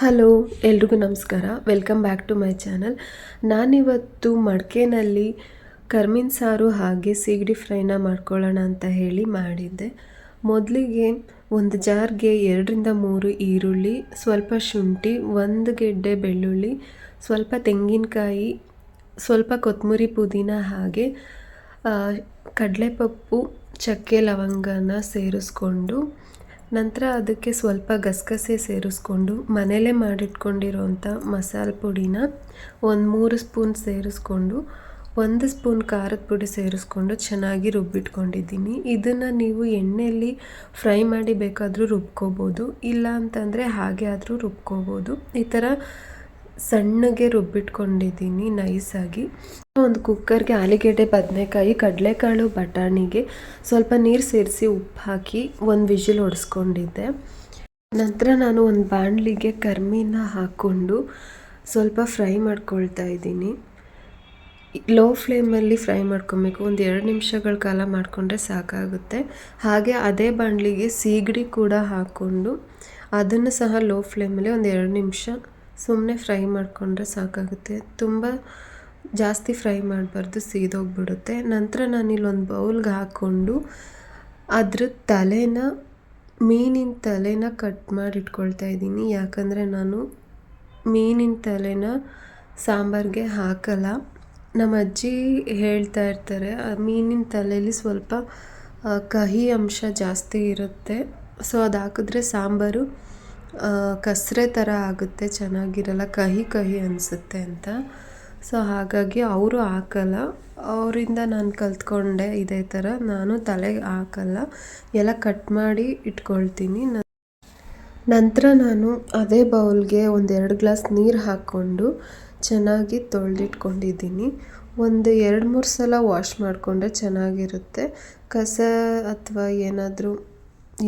Hello, ಎಲ್ರಿಗೂ ನಮಸ್ಕಾರ. Welcome back to my channel ನಾನಿವತ್ತು ಮಡಿಕೆನಲ್ಲಿ ಕರ್ಮೀನ್ ಸಾರು ಹಾಗೆ ಸೀಗಡಿ ಫ್ರೈನ ಮಾಡ್ಕೊಳ್ಳೋಣ ಅಂತ ಹೇಳಿ ಮಾಡಿದ್ದೆ. ಮೊದಲಿಗೆ ಒಂದು ಜಾರ್ಗೆ ಎರಡರಿಂದ ಮೂರು ಈರುಳ್ಳಿ, ಸ್ವಲ್ಪ ಶುಂಠಿ, ಒಂದು ಗೆಡ್ಡೆ ಬೆಳ್ಳುಳ್ಳಿ, ಸ್ವಲ್ಪ ತೆಂಗಿನಕಾಯಿ, ಸ್ವಲ್ಪ ಕೊತ್ತಂಬರಿ ಪುದೀನ ಹಾಗೆ ಕಡಲೆಪಪ್ಪು, ಚಕ್ಕೆ ಲವಂಗನ ಸೇರಿಸ್ಕೊಂಡು ನಂತರ ಅದಕ್ಕೆ ಸ್ವಲ್ಪ ಗಸಗಸೆ ಸೇರಿಸ್ಕೊಂಡು ಮನೇಲೇ ಮಾಡಿಟ್ಕೊಂಡಿರೋಂಥ ಮಸಾಲೆ ಪುಡಿನ ಒಂದು ಮೂರು ಸ್ಪೂನ್ ಸೇರಿಸ್ಕೊಂಡು, ಒಂದು ಸ್ಪೂನ್ ಖಾರದ ಪುಡಿ ಸೇರಿಸ್ಕೊಂಡು ಚೆನ್ನಾಗಿ ರುಬ್ಬಿಟ್ಕೊಂಡಿದ್ದೀನಿ. ಇದನ್ನು ನೀವು ಎಣ್ಣೆಯಲ್ಲಿ ಫ್ರೈ ಮಾಡಿ ಬೇಕಾದರೂ ರುಬ್ಕೋಬೋದು, ಇಲ್ಲ ಅಂತಂದರೆ ಹಾಗೆ ಆದರೂ ರುಬ್ಕೋಬೋದು. ಈ ಥರ ಸಣ್ಣಗೆ ರುಬ್ಬಿಟ್ಕೊಂಡಿದ್ದೀನಿ ನೈಸಾಗಿ. ಒಂದು ಕುಕ್ಕರ್ಗೆ ಆಲೂಗೆಡ್ಡೆ, ಬದನೆಕಾಯಿ, ಕಡಲೆಕಾಳು, ಬಟಾಣಿಗೆ ಸ್ವಲ್ಪ ನೀರು ಸೇರಿಸಿ ಉಪ್ಪು ಹಾಕಿ ಒಂದು ವಿಜಿಲ್ ಹೊಡೆಸ್ಕೊಂಡಿದ್ದೆ ನಂತರ ನಾನು ಒಂದು ಬಾಣಲಿಗೆ ಕರ್ಮಿನ ಹಾಕ್ಕೊಂಡು ಸ್ವಲ್ಪ ಫ್ರೈ ಮಾಡ್ಕೊಳ್ತಾ ಇದ್ದೀನಿ. ಲೋ ಫ್ಲೇಮಲ್ಲಿ ಫ್ರೈ ಮಾಡ್ಕೊಬೇಕು. ಒಂದು ಎರಡು ನಿಮಿಷಗಳ ಕಾಲ ಮಾಡಿಕೊಂಡ್ರೆ ಸಾಕಾಗುತ್ತೆ. ಹಾಗೆ ಅದೇ ಬಾಣಲಿಗೆ ಸೀಗಡಿ ಕೂಡ ಹಾಕ್ಕೊಂಡು ಅದನ್ನು ಸಹ ಲೋ ಫ್ಲೇಮಲ್ಲಿ ಒಂದು ಎರಡು ನಿಮಿಷ ಸುಮ್ಮನೆ ಫ್ರೈ ಮಾಡಿಕೊಂಡ್ರೆ ಸಾಕಾಗುತ್ತೆ. ತುಂಬ ಜಾಸ್ತಿ ಫ್ರೈ ಮಾಡಬಾರ್ದು, ಸೀದೋಗ್ಬಿಡುತ್ತೆ. ನಂತರ ನಾನು ಇಲ್ಲೊಂದು ಬೌಲ್ಗೆ ಹಾಕ್ಕೊಂಡು ಅದ್ರ ತಲೆನ, ಮೀನಿನ ತಲೆನ ಕಟ್ ಮಾಡಿ ಇಟ್ಕೊಳ್ತಾ ಇದ್ದೀನಿ. ಯಾಕಂದರೆ ನಾನು ಮೀನಿನ ತಲೆನ ಸಾಂಬಾರಿಗೆ ಹಾಕಲ್ಲ. ನಮ್ಮ ಅಜ್ಜಿ ಹೇಳ್ತಾ ಇರ್ತಾರೆ, ಆ ಮೀನಿನ ತಲೆಯಲ್ಲಿ ಸ್ವಲ್ಪ ಕಹಿ ಅಂಶ ಜಾಸ್ತಿ ಇರುತ್ತೆ. ಸೊ ಅದು ಹಾಕಿದ್ರೆ ಸಾಂಬಾರು ಕಸರೆ ಥರ ಆಗುತ್ತೆ, ಚೆನ್ನಾಗಿರಲ್ಲ, ಕಹಿ ಕಹಿ ಅನಿಸುತ್ತೆ ಅಂತ. ಸೊ ಹಾಗಾಗಿ ಅವರು ಹಾಕಲ್ಲ. ಅವರಿಂದ ನಾನು ಕಲ್ತ್ಕೊಂಡೆ ಇದೇ ಥರ ನಾನು ತಲೆಗೆ ಹಾಕಲ್ಲ. ಎಲ್ಲ ಕಟ್ ಮಾಡಿ ಇಟ್ಕೊಳ್ತೀನಿ. ನಂತರ ನಾನು ಅದೇ ಬೌಲ್ಗೆ ಒಂದೆರಡು ಗ್ಲಾಸ್ ನೀರು ಹಾಕ್ಕೊಂಡು ಚೆನ್ನಾಗಿ ತೊಳೆದಿಟ್ಕೊಂಡಿದ್ದೀನಿ. ಒಂದು ಎರಡು ಮೂರು ಸಲ ವಾಶ್ ಮಾಡಿಕೊಂಡ್ರೆ ಚೆನ್ನಾಗಿರುತ್ತೆ. ಕಸ ಅಥವಾ ಏನಾದರೂ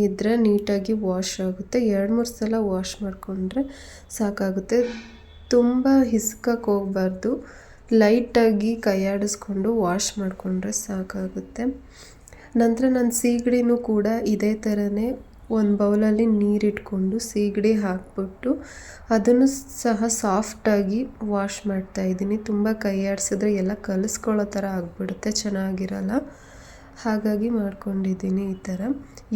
ಇದ್ದರೆ ನೀಟಾಗಿ ವಾಶ್ ಆಗುತ್ತೆ. ಎರಡು, ಮೂರು ಸಲ ವಾಶ್ ಮಾಡಿಕೊಂಡ್ರೆ ಸಾಕಾಗುತ್ತೆ. ತುಂಬ ಹಿಸ್ಕಕ್ಕೆ ಹೋಗಬಾರ್ದು. ಲೈಟಾಗಿ ಕೈಯಾಡಿಸ್ಕೊಂಡು ವಾಶ್ ಮಾಡಿಕೊಂಡ್ರೆ ಸಾಕಾಗುತ್ತೆ. ನಂತರ ನಾನು ಸೀಗಡಿನೂ ಕೂಡ ಇದೇ ಥರನೇ ಒಂದು ಬೌಲಲ್ಲಿ ನೀರಿಟ್ಕೊಂಡು ಸೀಗಡಿ ಹಾಕ್ಬಿಟ್ಟು ಅದನ್ನು ಸಹ ಸಾಫ್ಟಾಗಿ ವಾಶ್ ಮಾಡ್ತಾ ಇದ್ದೀನಿ. ತುಂಬ ಕೈ ಆಡಿಸಿದ್ರೆ ಎಲ್ಲ ಕಲಿಸ್ಕೊಳ್ಳೋ ಥರ ಆಗಿಬಿಡುತ್ತೆ. ಚೆನ್ನಾಗಿರಲ್ಲ. ಹಾಗಾಗಿ ಮಾಡ್ಕೊಂಡಿದ್ದೀನಿ ಈ ಥರ.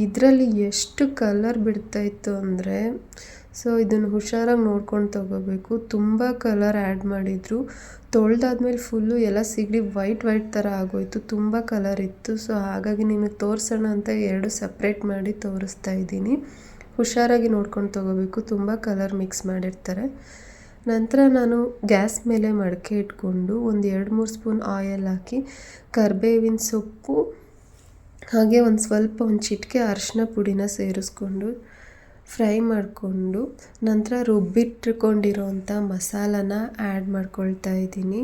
ಇದರಲ್ಲಿ ಎಷ್ಟು ಕಲರ್ ಬಿಡ್ತಾಯಿತ್ತು ಅಂದರೆ, ಸೊ ಇದನ್ನು ಹುಷಾರಾಗಿ ನೋಡ್ಕೊಂಡು ತೊಗೋಬೇಕು. ತುಂಬ ಕಲರ್ ಆ್ಯಡ್ ಮಾಡಿದರು. ತೊಳೆದಾದ್ಮೇಲೆ ಫುಲ್ಲು ಎಲ್ಲ ಸಿಗಡಿ ವೈಟ್ ವೈಟ್ ಥರ ಆಗೋಯ್ತು. ತುಂಬ ಕಲರ್ ಇತ್ತು. ಸೊ ಹಾಗಾಗಿ ನಿಮಗೆ ತೋರಿಸೋಣ ಅಂತ ಎರಡು ಸಪ್ರೇಟ್ ಮಾಡಿ ತೋರಿಸ್ತಾ ಇದ್ದೀನಿ. ಹುಷಾರಾಗಿ ನೋಡ್ಕೊಂಡು ತೊಗೋಬೇಕು. ತುಂಬ ಕಲರ್ ಮಿಕ್ಸ್ ಮಾಡಿರ್ತಾರೆ. ನಂತರ ನಾನು ಗ್ಯಾಸ್ ಮೇಲೆ ಮಡಕೆ ಇಟ್ಕೊಂಡು ಒಂದು ಎರಡು ಮೂರು ಸ್ಪೂನ್ ಆಯಲ್ ಹಾಕಿ ಕರಿಬೇವಿನ ಸೊಪ್ಪು ಹಾಗೆ ಒಂದು ಸ್ವಲ್ಪ ಒಂದು ಚಿಟಿಕೆ ಅರಿಶಿನ ಪುಡಿನ ಸೇರಿಸ್ಕೊಂಡು ಫ್ರೈ ಮಾಡಿಕೊಂಡು ನಂತರ ರುಬ್ಬಿಟ್ಕೊಂಡಿರೋಂಥ ಮಸಾಲನ ಆ್ಯಡ್ ಮಾಡ್ಕೊಳ್ತಾ ಇದ್ದೀನಿ.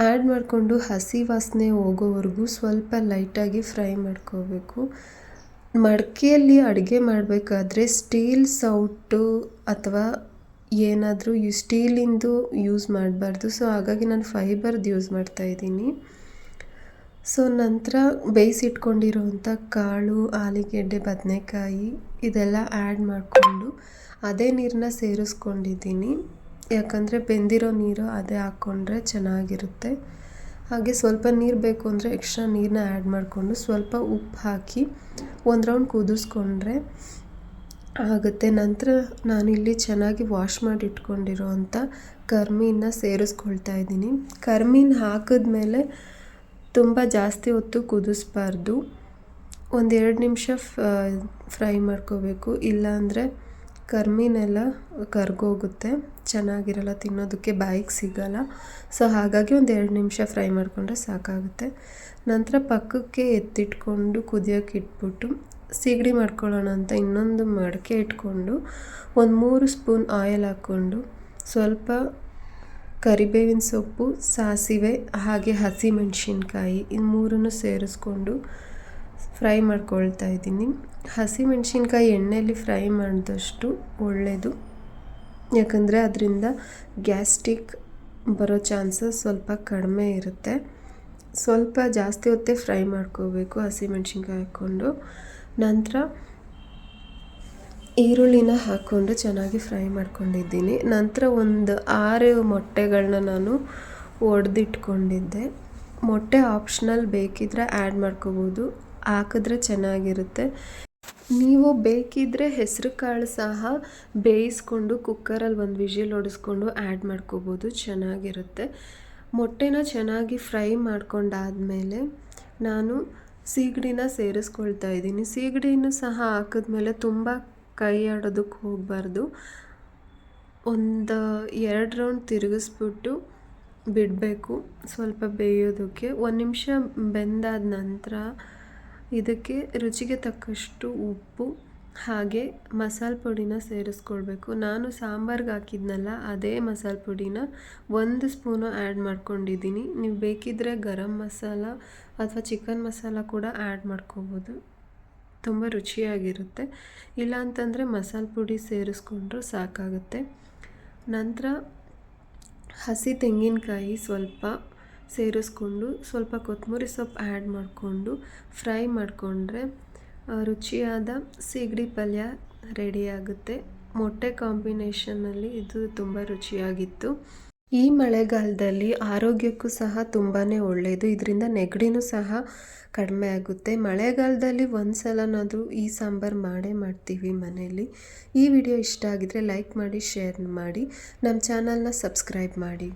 ಆ್ಯಡ್ ಮಾಡಿಕೊಂಡು ಹಸಿ ವಾಸನೆ ಹೋಗೋವರೆಗೂ ಸ್ವಲ್ಪ ಲೈಟಾಗಿ ಫ್ರೈ ಮಾಡ್ಕೋಬೇಕು. ಮಡಕೆಯಲ್ಲಿ ಅಡುಗೆ ಮಾಡಬೇಕಾದ್ರೆ ಸ್ಟೀಲ್ ಸೌಟು ಅಥವಾ ಏನಾದರೂ ಸ್ಟೀಲಿಂದು ಯೂಸ್ ಮಾಡಬಾರ್ದು. ಸೊ ಹಾಗಾಗಿ ನಾನು ಫೈಬರ್ದು ಯೂಸ್ ಮಾಡ್ತಾಯಿದ್ದೀನಿ ಸೊ, ನಂತರ ಬೇಯಿಸಿಟ್ಕೊಂಡಿರುವಂಥ ಕಾಳು, ಆಲೂಗೆಡ್ಡೆ, ಬದನೆಕಾಯಿ ಇದೆಲ್ಲ ಆ್ಯಡ್ ಮಾಡಿಕೊಂಡು ಅದೇ ನೀರನ್ನ ಸೇರಿಸ್ಕೊಂಡಿದ್ದೀನಿ. ಯಾಕಂದರೆ ಬೆಂದಿರೋ ನೀರು ಅದೇ ಹಾಕ್ಕೊಂಡ್ರೆ ಚೆನ್ನಾಗಿರುತ್ತೆ. ಹಾಗೆ ಸ್ವಲ್ಪ ನೀರು ಬೇಕು ಅಂದರೆ ಎಕ್ಸ್ಟ್ರಾ ನೀರನ್ನ ಆ್ಯಡ್ ಮಾಡಿಕೊಂಡು ಸ್ವಲ್ಪ ಉಪ್ಪು ಹಾಕಿ ಒಂದು ರೌಂಡ್ ಕುದಿಸ್ಕೊಂಡ್ರೆ ಆಗುತ್ತೆ. ನಂತರ ನಾನಿಲ್ಲಿ ಚೆನ್ನಾಗಿ ವಾಶ್ ಮಾಡಿ ಇಟ್ಕೊಂಡಿರೋ ಅಂಥ ಕರ್ಮೀನ ಸೇರಿಸ್ಕೊಳ್ತಾ ಇದ್ದೀನಿ. ಕರ್ಮೀನ ಹಾಕಿದ್ಮೇಲೆ ತುಂಬ ಜಾಸ್ತಿ ಹೊತ್ತು ಕುದಿಸ್ಬಾರ್ದು. ಒಂದೆರಡು ನಿಮಿಷ ಫ್ರೈ ಮಾಡ್ಕೋಬೇಕು. ಇಲ್ಲಾಂದರೆ ಕರ್ಮೀನೆಲ್ಲ ಕರ್ಗೋಗುತ್ತೆ. ಚೆನ್ನಾಗಿರಲ್ಲ, ತಿನ್ನೋದಕ್ಕೆ ಬಾಯಿಗೆ ಸಿಗಲ್ಲ. ಸೊ, ಹಾಗಾಗಿ ಒಂದು ಎರಡು ನಿಮಿಷ ಫ್ರೈ ಮಾಡಿಕೊಂಡ್ರೆ ಸಾಕಾಗುತ್ತೆ. ನಂತರ ಪಕ್ಕಕ್ಕೆ ಎತ್ತಿಟ್ಕೊಂಡು ಕುದಿಯೋಕೆ ಇಟ್ಬಿಟ್ಟು ಸೀಗಡಿ ಮಾಡ್ಕೊಳ್ಳೋಣ ಅಂತ ಇನ್ನೊಂದು ಮಡಕೆ ಇಟ್ಕೊಂಡು ಒಂದು ಮೂರು ಸ್ಪೂನ್ ಆಯಿಲ್ ಹಾಕ್ಕೊಂಡು ಸ್ವಲ್ಪ ಕರಿಬೇವಿನ ಸೊಪ್ಪು, ಸಾಸಿವೆ, ಹಾಗೆ ಹಸಿಮೆಣಸಿನ್ಕಾಯಿ ಇದು ಮೂರನ್ನು ಸೇರಿಸ್ಕೊಂಡು ಫ್ರೈ ಮಾಡ್ಕೊಳ್ತಾ ಇದ್ದೀನಿ. ಹಸಿಮೆಣಸಿನ್ಕಾಯಿ ಎಣ್ಣೆಯಲ್ಲಿ ಫ್ರೈ ಮಾಡಿದಷ್ಟು ಒಳ್ಳೆಯದು. ಯಾಕಂದರೆ ಅದರಿಂದ ಗ್ಯಾಸ್ಟ್ರಿಕ್ ಬರೋ ಚಾನ್ಸಸ್ ಸ್ವಲ್ಪ ಕಡಿಮೆ ಇರುತ್ತೆ. ಸ್ವಲ್ಪ ಜಾಸ್ತಿ ಹೊತ್ತೇ ಫ್ರೈ ಮಾಡ್ಕೋಬೇಕು ಹಸಿಮೆಣ್ಸಿನ್ಕಾಯಿ ಹಾಕ್ಕೊಂಡು. ನಂತರ ಈರುಳ್ಳಿನ ಹಾಕ್ಕೊಂಡು ಚೆನ್ನಾಗಿ ಫ್ರೈ ಮಾಡ್ಕೊಂಡಿದ್ದೀನಿ. ನಂತರ ಒಂದು ಆರು ಮೊಟ್ಟೆಗಳನ್ನ ನಾನು ಒಡೆದಿಟ್ಕೊಂಡಿದ್ದೆ. ಮೊಟ್ಟೆ ಆಪ್ಷನಲ್ ಬೇಕಿದ್ರೆ ಆ್ಯಡ್ ಮಾಡ್ಕೋಬೋದು. ಹಾಕಿದ್ರೆ ಚೆನ್ನಾಗಿರುತ್ತೆ. ನೀವು ಬೇಕಿದ್ದರೆ ಹೆಸರು ಕಾಳು ಸಹ ಬೇಯಿಸ್ಕೊಂಡು ಕುಕ್ಕರಲ್ಲಿ ಒಂದು ವಿಷಿಲ್ ಹೊಡೆಸ್ಕೊಂಡು ಆ್ಯಡ್ ಮಾಡ್ಕೋಬೋದು. ಚೆನ್ನಾಗಿರುತ್ತೆ. ಮೊಟ್ಟೆನ ಚೆನ್ನಾಗಿ ಫ್ರೈ ಮಾಡ್ಕೊಂಡಾದಮೇಲೆ ನಾನು ಸೀಗಡಿನ ಸೇರಿಸ್ಕೊಳ್ತಾ ಇದ್ದೀನಿ. ಸೀಗಡಿನೂ ಸಹ ಹಾಕಿದ್ಮೇಲೆ ತುಂಬ ಕೈ ಆಡೋದಕ್ಕೆ ಹೋಗಬಾರ್ದು. ಒಂದು ಎರಡು ರೌಂಡ್ ತಿರುಗಿಸ್ಬಿಟ್ಟು ಬಿಡಬೇಕು ಸ್ವಲ್ಪ ಬೇಯೋದಕ್ಕೆ. ಒಂದು ನಿಮಿಷ ಬೆಂದಾದ ನಂತರ ಇದಕ್ಕೆ ರುಚಿಗೆ ತಕ್ಕಷ್ಟು ಉಪ್ಪು, ಹಾಗೆ ಮಸಾಲೆ ಪುಡಿನ ಸೇರಿಸ್ಕೊಳ್ಬೇಕು. ನಾನು ಸಾಂಬಾರ್ಗೆ ಹಾಕಿದ್ನಲ್ಲ, ಅದೇ ಮಸಾಲೆ ಪುಡಿನ ಒಂದು ಸ್ಪೂನು ಆ್ಯಡ್ ಮಾಡ್ಕೊಂಡಿದ್ದೀನಿ. ನೀವು ಬೇಕಿದ್ದರೆ ಗರಂ ಮಸಾಲ ಅಥವಾ ಚಿಕನ್ ಮಸಾಲ ಕೂಡ ಆ್ಯಡ್ ಮಾಡ್ಕೋಬೋದು. ತುಂಬ ರುಚಿಯಾಗಿರುತ್ತೆ. ಇಲ್ಲ ಅಂತಂದರೆ ಮಸಾಲೆ ಪುಡಿ ಸೇರಿಸ್ಕೊಂಡ್ರೂ ಸಾಕಾಗುತ್ತೆ. ನಂತರ ಹಸಿ ತೆಂಗಿನಕಾಯಿ ಸ್ವಲ್ಪ ಸೇರಿಸ್ಕೊಂಡು ಸ್ವಲ್ಪ ಕೊತ್ತಂಬರಿ ಸೊಪ್ಪು ಆ್ಯಡ್ ಮಾಡಿಕೊಂಡು ಫ್ರೈ ಮಾಡಿಕೊಂಡ್ರೆ ರುಚಿಯಾದ ಸೀಗಡಿ ಪಲ್ಯ ರೆಡಿಯಾಗುತ್ತೆ ಮೊಟ್ಟೆ ಕಾಂಬಿನೇಷನಲ್ಲಿ ಇದು ತುಂಬ ರುಚಿಯಾಗಿತ್ತು. ಈ ಮಳೆಗಾಲದಲ್ಲಿ ಆರೋಗ್ಯಕ್ಕೂ ಸಹ ತುಂಬಾ ಒಳ್ಳೆಯದು ಇದರಿಂದ ನೆಗಡಿನೂ ಸಹ ಕಡಿಮೆ ಆಗುತ್ತೆ. ಮಳೆಗಾಲದಲ್ಲಿ ಒಂದು ಸಲನಾದರೂ ಈ ಸಾಂಬಾರು ಮಾಡೇ ಮಾಡ್ತೀವಿ ಮನೆಯಲ್ಲಿ. ಈ ವಿಡಿಯೋ ಇಷ್ಟ ಆಗಿದರೆ ಲೈಕ್ ಮಾಡಿ, ಶೇರ್ ಮಾಡಿ. ನಮ್ಮ ಚಾನಲ್ನ ಸಬ್ಸ್ಕ್ರೈಬ್ ಮಾಡಿ.